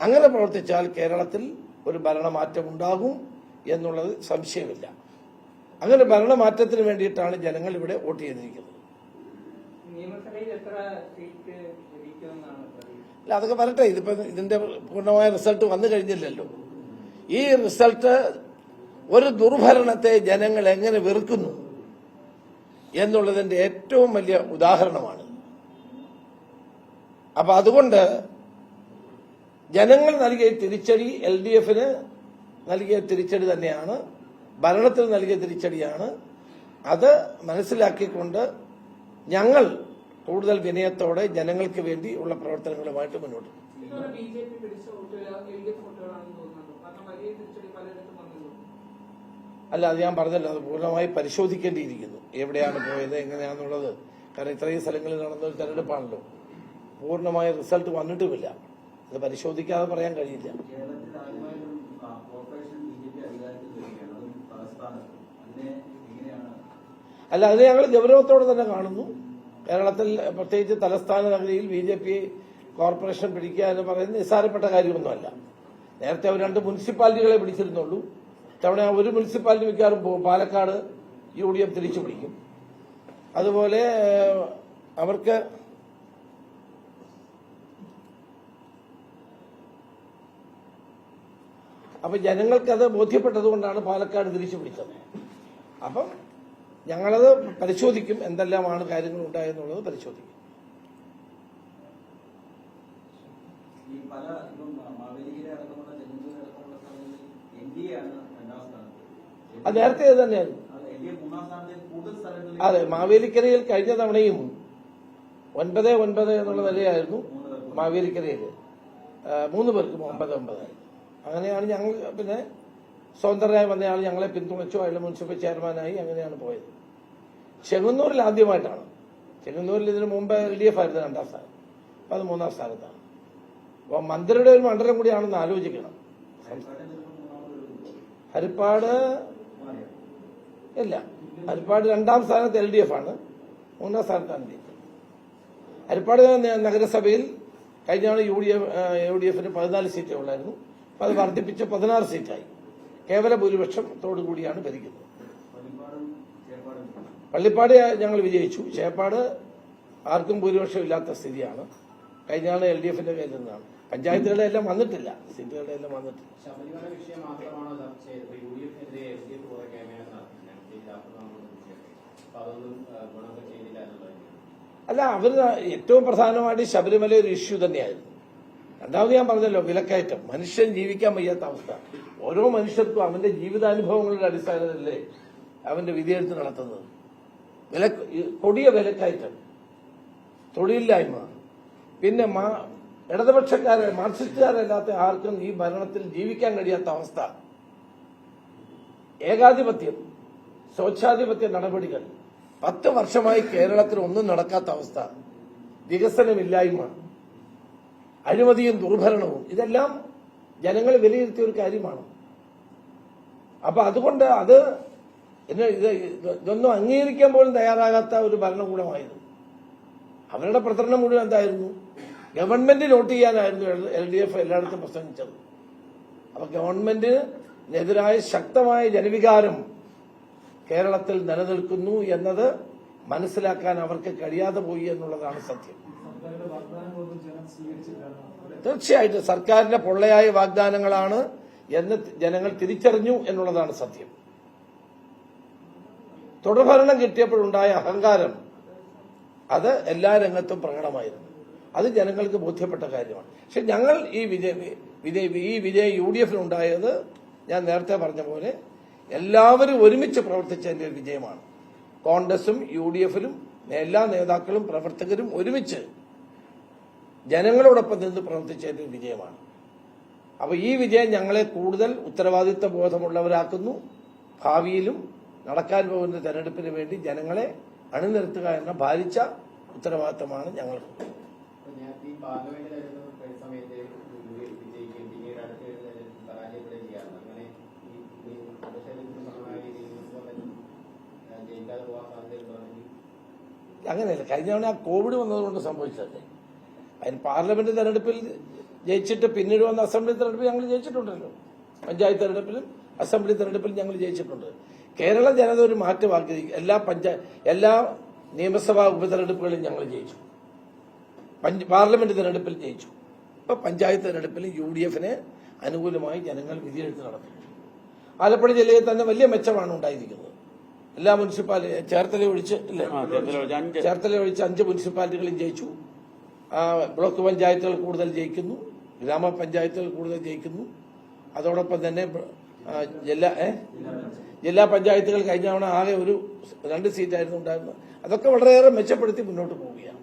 അങ്ങനെ പ്രവർത്തിച്ചാൽ കേരളത്തിൽ ഒരു ഭരണമാറ്റം ഉണ്ടാകും എന്നുള്ളത് സംശയമില്ല. അങ്ങനെ ഭരണമാറ്റത്തിന് വേണ്ടിയിട്ടാണ് ജനങ്ങൾ ഇവിടെ വോട്ട് ചെയ്തിരിക്കുന്നത്. അല്ല അതൊക്കെ വരട്ടെ. ഇതിപ്പോ ഇതിന്റെ പൂർണമായ റിസൾട്ട് വന്നു കഴിഞ്ഞില്ലല്ലോ. ഈ റിസൾട്ട് ഒരു ദുർഭരണത്തെ ജനങ്ങൾ എങ്ങനെ വെറുക്കുന്നു എന്നുള്ളതിന്റെ ഏറ്റവും വലിയ ഉദാഹരണമാണ്. അപ്പൊ അതുകൊണ്ട് ജനങ്ങൾ നൽകിയ തിരിച്ചടി എൽ ഡി എഫിന് നൽകിയ തിരിച്ചടി തന്നെയാണ് ഭരണത്തിൽ നൽകിയ തിരിച്ചടിയാണ്. അത് മനസ്സിലാക്കിക്കൊണ്ട് ഞങ്ങൾ കൂടുതൽ വിനയത്തോടെ ജനങ്ങൾക്ക് വേണ്ടി ഉള്ള പ്രവർത്തനങ്ങളുമായിട്ട് മുന്നോട്ട് അല്ല അത് ഞാൻ പറഞ്ഞല്ലോ അത് പൂർണമായി പരിശോധിക്കേണ്ടിയിരിക്കുന്നു. എവിടെയാണ് പോയത് എങ്ങനെയാണെന്നുള്ളത് കാരണം ഇത്രയും സ്ഥലങ്ങളിൽ നടന്ന ഒരു തെരഞ്ഞെടുപ്പാണല്ലോ. പൂർണമായ റിസൾട്ട് വന്നിട്ടുമില്ല. അത് പരിശോധിക്കാതെ പറയാൻ കഴിയില്ല. അതിനെ അല്ല അത് ഞങ്ങൾ ഗൗരവത്തോടെ തന്നെ കാണുന്നു. കേരളത്തിൽ പ്രത്യേകിച്ച് തലസ്ഥാന നഗരിയിൽ ബി ജെ പി കോർപ്പറേഷൻ പിടിക്കുക എന്ന് പറയുന്നത് നിസ്സാരപ്പെട്ട കാര്യമൊന്നുമല്ല. നേരത്തെ അവർ രണ്ട് മുനിസിപ്പാലിറ്റികളെ പിടിച്ചിരുന്നുള്ളൂ. ഇത്തവണ ഒരു മുനിസിപ്പാലിറ്റി മിക്കവാറും പാലക്കാട് യു ഡി എഫ് തിരിച്ചു പിടിക്കും അതുപോലെ അവർക്ക് അപ്പൊ ജനങ്ങൾക്കത് ബോധ്യപ്പെട്ടതുകൊണ്ടാണ് പാലക്കാട് തിരിച്ചു പിടിച്ചത്. അപ്പം ഞങ്ങളത് പരിശോധിക്കും എന്തെല്ലാമാണ് കാര്യങ്ങൾ ഉണ്ടായെന്നുള്ളത് പരിശോധിക്കും. ഈ പല ഇപ്പം മാവേലിക്കര അടക്കമുള്ള ചെങ്ങന്നൂർ അടക്കമുള്ള സ്ഥലങ്ങളിൽ എൻ ഡി എ ആണ് രണ്ടാം സ്ഥാനത്ത്. അത് നേരത്തെ ഇത് തന്നെയായിരുന്നു അത് മാവേലിക്കരയിൽ കഴിഞ്ഞ തവണയും ഒൻപത് ഒൻപത് എന്നുള്ള നിലയായിരുന്നു മാവേലിക്കരയിൽ മൂന്ന് പേർക്ക് ഒമ്പത് ഒമ്പത് അങ്ങനെയാണ് ഞങ്ങൾ പിന്നെ സ്വതന്ത്രരായി വന്നയാൾ ഞങ്ങളെ പിന്തുണച്ചു. അയാൾ മുനിസിപ്പൽ ചെയർമാനായി അങ്ങനെയാണ് പോയത്. ചെങ്ങന്നൂരിൽ ആദ്യമായിട്ടാണ്. ചെങ്ങന്നൂരിൽ ഇതിനു മുമ്പ് എൽ ഡി എഫ് ആയിരുന്നു രണ്ടാം സ്ഥാനം. അപ്പൊ അത് മൂന്നാം സ്ഥാനത്താണ്. അപ്പൊ മന്ത്രിയുടെ ഒരു മണ്ഡലം കൂടിയാണെന്ന് ആലോചിക്കണം. ഹരിപ്പാട് ഇല്ല. ഹരിപ്പാട് രണ്ടാം സ്ഥാനത്ത് എൽ ഡി എഫ് ആണ്. മൂന്നാം സ്ഥാനത്താണ് ഡി ഹരിപ്പാട് നഗരസഭയിൽ കഴിഞ്ഞ തവണ U D F U D എഫിന് പതിനാല് സീറ്റേ ഉള്ളായിരുന്നു. അത് വർദ്ധിപ്പിച്ച് പതിനാറ് സീറ്റായി. കേവല ഭൂരിപക്ഷത്തോടുകൂടിയാണ് ഭരിക്കുന്നത്. പള്ളിപ്പാട് ഞങ്ങൾ വിജയിച്ചു. ചേപ്പാട് ആർക്കും ഭൂരിപക്ഷം ഇല്ലാത്ത സ്ഥിതിയാണ്. കഴിഞ്ഞ ആൾ എൽ ഡി എഫിന്റെ കയ്യിൽ നിന്നാണ്. പഞ്ചായത്തുകളുടെ എല്ലാം വന്നിട്ടില്ല. സീറ്റുകളുടെ എല്ലാം വന്നിട്ടില്ല. അല്ല അവർ ഏറ്റവും പ്രധാനമായിട്ട് ശബരിമല ഒരു ഇഷ്യൂ തന്നെയായിരുന്നു. രണ്ടാമത് ഞാൻ പറഞ്ഞല്ലോ വിലക്കയറ്റം. മനുഷ്യൻ ജീവിക്കാൻ വയ്യാത്ത അവസ്ഥ. ഓരോ മനുഷ്യർക്കും അവന്റെ ജീവിതാനുഭവങ്ങളുടെ അടിസ്ഥാനത്തിലല്ലേ അവന്റെ വിധിയെഴുത്ത് നടത്തുന്നത്. വില കൊടിയ വിലക്കയറ്റം. തൊഴിലില്ലായ്മ. പിന്നെ ഇടതുപക്ഷക്കാരെ മാർക്സിസ്റ്റുകാരല്ലാത്ത ആർക്കും ഈ ഭരണത്തിൽ ജീവിക്കാൻ കഴിയാത്ത അവസ്ഥ. ഏകാധിപത്യം സ്വച്ഛാധിപത്യ നടപടികൾ. പത്ത് വർഷമായി കേരളത്തിൽ ഒന്നും നടക്കാത്ത അവസ്ഥ. വികസനമില്ലായ്മ. അഴിമതിയും ദുർഭരണവും ഇതെല്ലാം ജനങ്ങൾ വിലയിരുത്തിയ ഒരു കാര്യമാണ്. അപ്പൊ അതുകൊണ്ട് അത് ഇതൊന്നും അംഗീകരിക്കാൻ പോലും തയ്യാറാകാത്ത ഒരു ഭരണകൂടമായിരുന്നു. അവരുടെ പ്രചരണം മുഴുവൻ എന്തായിരുന്നു? ഗവൺമെന്റ് നോട്ട് ചെയ്യാനായിരുന്നു എൽ ഡി എഫ് എല്ലായിടത്തും പ്രസംഗിച്ചത്. അപ്പൊ ഗവൺമെന്റിനെതിരായ ശക്തമായ ജനവികാരം കേരളത്തിൽ നിലനിൽക്കുന്നു എന്നത് മനസ്സിലാക്കാൻ അവർക്ക് കഴിയാതെ പോയി എന്നുള്ളതാണ് സത്യം. തീർച്ചയായിട്ടും സർക്കാരിന്റെ പൊള്ളയായ വാഗ്ദാനങ്ങളാണ് എന്ന് ജനങ്ങൾ തിരിച്ചറിഞ്ഞു എന്നുള്ളതാണ് സത്യം. തുടർഭരണം കിട്ടിയപ്പോഴുണ്ടായ അഹങ്കാരം അത് എല്ലാ രംഗത്തും പ്രകടമായിരുന്നു. അത് ജനങ്ങൾക്ക് ബോധ്യപ്പെട്ട കാര്യമാണ്. പക്ഷെ ഞങ്ങൾ ഈ വിജയ ഈ വിജയ യു ഡി എഫിനുണ്ടായത് ഞാൻ നേരത്തെ പറഞ്ഞ പോലെ എല്ലാവരും ഒരുമിച്ച് പ്രവർത്തിച്ചതിന്റെ ഒരു വിജയമാണ്. കോൺഗ്രസും യു ഡി എഫിലും എല്ലാ നേതാക്കളും പ്രവർത്തകരും ഒരുമിച്ച് ജനങ്ങളോടൊപ്പം നിന്ന് പ്രവർത്തിച്ചത് വിജയമാണ്. അപ്പോൾ ഈ വിജയം ഞങ്ങളെ കൂടുതൽ ഉത്തരവാദിത്വ ബോധമുള്ളവരാക്കുന്നു. ഭാവിയിലും നടക്കാൻ പോകുന്ന തെരഞ്ഞെടുപ്പിന് വേണ്ടി ജനങ്ങളെ അണിനിരത്തുക എന്ന ഭാരിച്ച ഉത്തരവാദിത്തമാണ് ഞങ്ങൾക്ക്. അങ്ങനെയല്ല. കഴിഞ്ഞ തവണ ആ കോവിഡ് വന്നതുകൊണ്ട് സംഭവിച്ചതല്ലേ? അതിന് പാർലമെന്റ് തെരഞ്ഞെടുപ്പിൽ ജയിച്ചിട്ട് പിന്നീട് വന്ന അസംബ്ലി തെരഞ്ഞെടുപ്പിൽ ഞങ്ങൾ ജയിച്ചിട്ടുണ്ടല്ലോ. പഞ്ചായത്ത് തെരഞ്ഞെടുപ്പിലും അസംബ്ലി തെരഞ്ഞെടുപ്പിലും ഞങ്ങൾ ജയിച്ചിട്ടുണ്ട്. കേരള ജനത ഒരു മാറ്റമാക്കി എല്ലാ പഞ്ചായത്ത് എല്ലാ നിയമസഭാ ഉപതെരഞ്ഞെടുപ്പുകളിലും ഞങ്ങൾ ജയിച്ചു. പാർലമെന്റ് തെരഞ്ഞെടുപ്പിൽ ജയിച്ചു. ഇപ്പൊ പഞ്ചായത്ത് തെരഞ്ഞെടുപ്പിൽ യു ഡി എഫിന് അനുകൂലമായി ജനങ്ങൾ വിധിയെഴുത്ത് നടത്തി ആലപ്പുഴ ജില്ലയിൽ തന്നെ വലിയ മെച്ചമാണ് ഉണ്ടായിരിക്കുന്നത്. എല്ലാ മുനിസിപ്പാലിറ്റി ചേർത്തല ഒഴിച്ച് ഇല്ലേ? ചേർത്തല ഒഴിച്ച് അഞ്ച് മുനിസിപ്പാലിറ്റികളും ജയിച്ചു. ബ്ലോക്ക് പഞ്ചായത്തുകൾ കൂടുതൽ ജയിക്കുന്നു ഗ്രാമപഞ്ചായത്തുകൾ കൂടുതൽ ജയിക്കുന്നു. അതോടൊപ്പം തന്നെ ജില്ലാ ജില്ലാ പഞ്ചായത്തുകൾ കഴിഞ്ഞ തവണ ആകെ ഒരു രണ്ട് സീറ്റായിരുന്നു ഉണ്ടായിരുന്നത്. അതൊക്കെ വളരെയേറെ മെച്ചപ്പെടുത്തി മുന്നോട്ട് പോവുകയാണ്.